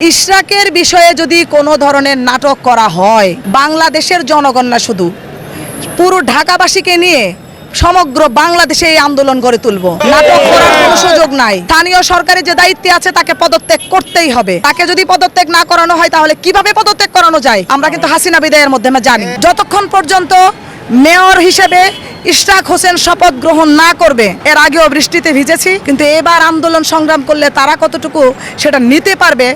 ইশরাকের বিষয়ে যদি কোনো ধরনের নাটক করা হয়, বাংলাদেশের জনগণ না শুধু, পুরো ঢাকাবাসীকে নিয়ে সমগ্র বাংলাদেশে এই আন্দোলন গড়ে তুলব। নাটক করার কোনো সুযোগ নাই। স্থানীয় সরকারের যে দায়িত্বে আছে, তাকে পদত্যাগ করতেই হবে। তাকে যদি পদত্যাগ না করানো হয়, তাহলে কীভাবে পদত্যাগ করানো যায়? আমরা কিন্তু হাসিনা বিদায়ের মাধ্যমে জানি। যতক্ষণ পর্যন্ত মেয়র হিসেবে ইশরাক হোসেন শপথ গ্রহণ না করবে, এর আগেও বৃষ্টিতে ভিজেছি, কিন্তু এবার আন্দোলন সংগ্রাম করলে তারা কতটুকু সেটা নিতে পারবে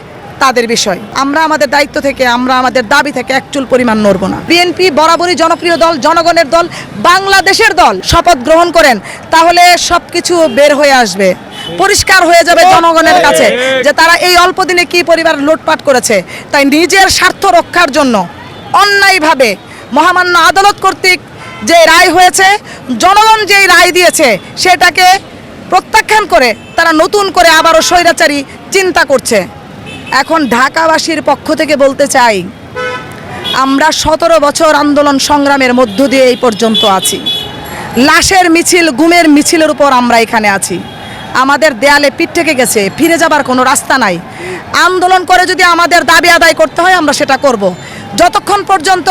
তাদের বিষয়। আমরা আমাদের দায়িত্ব থেকে, আমরা আমাদের দাবি থেকে একচুল পরিমাণ নড়ব না। বিএনপি বরাবরই জনপ্রিয় দল, জনগণের দল, বাংলাদেশের দল। শপথ গ্রহণ করেন, তাহলে সবকিছু বের হয়ে আসবে। পরিষ্কার হয়ে যাবে জনগণের কাছে যে তারা এই অল্প দিনে কি পরিবার লুটপাট করেছে। তাই নিজের স্বার্থ রক্ষার জন্য অন্যায়ভাবে মহামান্য আদালত কর্তৃক যে রায় হয়েছে, জনগণ যেই রায় দিয়েছে, সেটাকে প্রত্যাখ্যান করে তারা নতুন করে আবারও স্বৈরাচারী চিন্তা করছে। এখন ঢাকাবাসীর পক্ষ থেকে বলতে চাই, আমরা সতেরো বছর আন্দোলন সংগ্রামের মধ্য দিয়ে এই পর্যন্ত আছি। লাশের মিছিল, গুমের মিছিলের উপর আমরা এখানে আছি। আমাদের দেয়ালে পিঠ থেকে গেছে, ফিরে যাবার কোনো রাস্তা নাই। আন্দোলন করে যদি আমাদের দাবি আদায় করতে হয়, আমরা সেটা করব। যতক্ষণ পর্যন্ত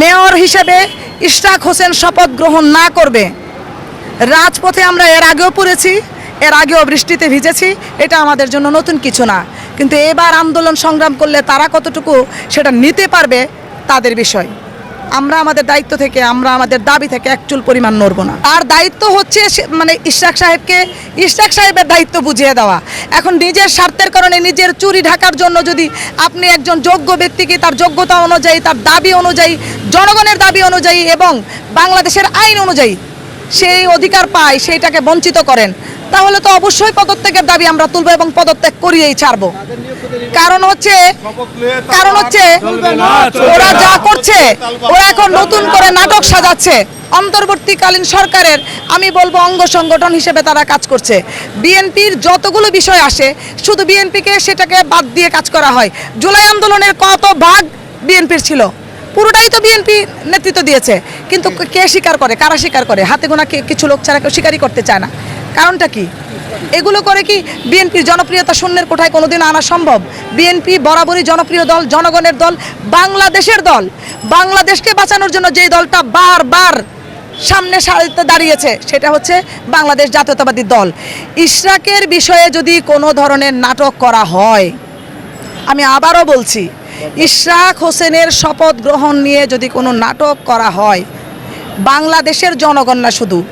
মেয়র হিসেবে ইশরাক হোসেন শপথ গ্রহণ না করবে, রাজপথে আমরা এর আগেও পড়েছি। এর আগেও বৃষ্টিতে ভিজেছি, এটা আমাদের জন্য নতুন কিছু না। কিন্তু এবার আন্দোলন সংগ্রাম করলে তারা কতটুকু সেটা নিতে পারবে, তাদের বিষয়। আমরা আমাদের দায়িত্ব থেকে, আমরা আমাদের দাবি থেকে একচুল পরিমাণ নড়ব না। আর দায়িত্ব হচ্ছে মানে ইশরাক সাহেবকে, ইশরাক সাহেবের দায়িত্ব বুঝিয়ে দেওয়া। এখন নিজের স্বার্থের কারণে নিজের চুরি ঢাকার জন্য যদি আপনি একজন যোগ্য ব্যক্তিকে তার যোগ্যতা অনুযায়ী, তার দাবি অনুযায়ী, জনগণের দাবি অনুযায়ী এবং বাংলাদেশের আইন অনুযায়ী সেই অধিকার পায়, সেইটাকে বঞ্চিত করেন। তাহলে তো অবশ্যই পদত্যাগের দাবি আমরা তুলবো এবং পদত্যাগ করিয়েই ছাড়বো। কারণ হচ্ছে কারণ হচ্ছে, ওরা যা করছে, ওরা এখন নতুন করে নাটক সাজাচ্ছে। অন্তর্বর্তীকালীন সরকারের, আমি বলব অঙ্গ সংগঠন হিসেবে তারা কাজ করছে। বিএনপির যতগুলো বিষয় আসে, শুধু বিএনপিকে সেটাকে বাদ দিয়ে কাজ করা হয়। জুলাই আন্দোলনের কত ভাগ বিএনপির ছিল? পুরোটাই তো বিএনপি নেতৃত্ব দিয়েছে। কিন্তু কে স্বীকার করে? কারা স্বীকার করে? হাতে গোনা কিছু লোক ছাড়া কেউ স্বীকারই করতে চায় না। কারণটা কি? এগুলো করে কি বিএনপির জনপ্রিয়তা শূন্যের কোঠায় কোনোদিন আনা সম্ভব? বিএনপি বরাবরই জনপ্রিয় দল, জনগণের দল, বাংলাদেশের দল। বাংলাদেশকে বাঁচানোর জন্য যেই দলটা বারবার সামনে সারিতে দাঁড়িয়েছে, সেটা হচ্ছে বাংলাদেশ জাতীয়তাবাদী দল। ইশরাকের বিষয়ে যদি কোনো ধরনের নাটক করা হয়, আমি আবারও বলছি ইশরাক হোসেনের শপথ গ্রহণ নিয়ে যদি কোনো নাটক করা হয় বাংলাদেশের জনগণ না শুধু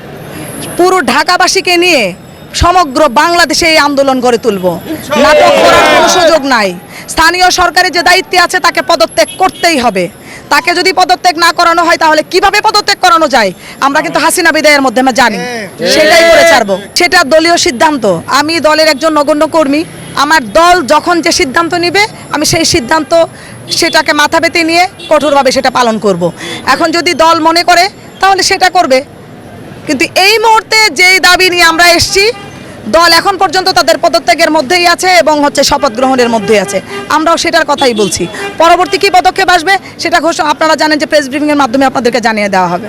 পুরো ঢাকাবাসীকে নিয়ে সমগ্র বাংলাদেশে এই আন্দোলন গড়ে তুলব। নাটক করার কোনো সুযোগ নাই। স্থানীয় সরকারের যে দায়িত্বে আছে তাকে পদত্যাগ করতেই হবে। তাকে যদি পদত্যাগ না করানো হয় তাহলে কীভাবে পদত্যাগ করানো যায়? আমরা কিন্তু হাসিনা বিদায়ের মাধ্যমে জানি। সেটাই করে ছাড়বো। সেটা দলীয় সিদ্ধান্ত। আমি দলের একজন নগণ্য কর্মী। আমার দল যখন যে সিদ্ধান্ত নেবে, আমি সেই সিদ্ধান্ত সেটাকে মাথা পেতে নিয়ে কঠোরভাবে সেটা পালন করব। এখন যদি দল মনে করে, তাহলে সেটা করবে। কিন্তু এই মুহূর্তে যেই দাবি নিয়ে আমরা এসছি, দল এখন পর্যন্ত তাদের পদত্যাগের মধ্যেই আছে এবং হচ্ছে শপথ গ্রহণের মধ্যেই আছে। আমরাও সেটার কথাই বলছি। পরবর্তী কী পদক্ষেপ আসবে, সেটা ঘোষণা আপনারা জানেন যে প্রেস ব্রিফিংয়ের মাধ্যমে আপনাদেরকে জানিয়ে দেওয়া হবে।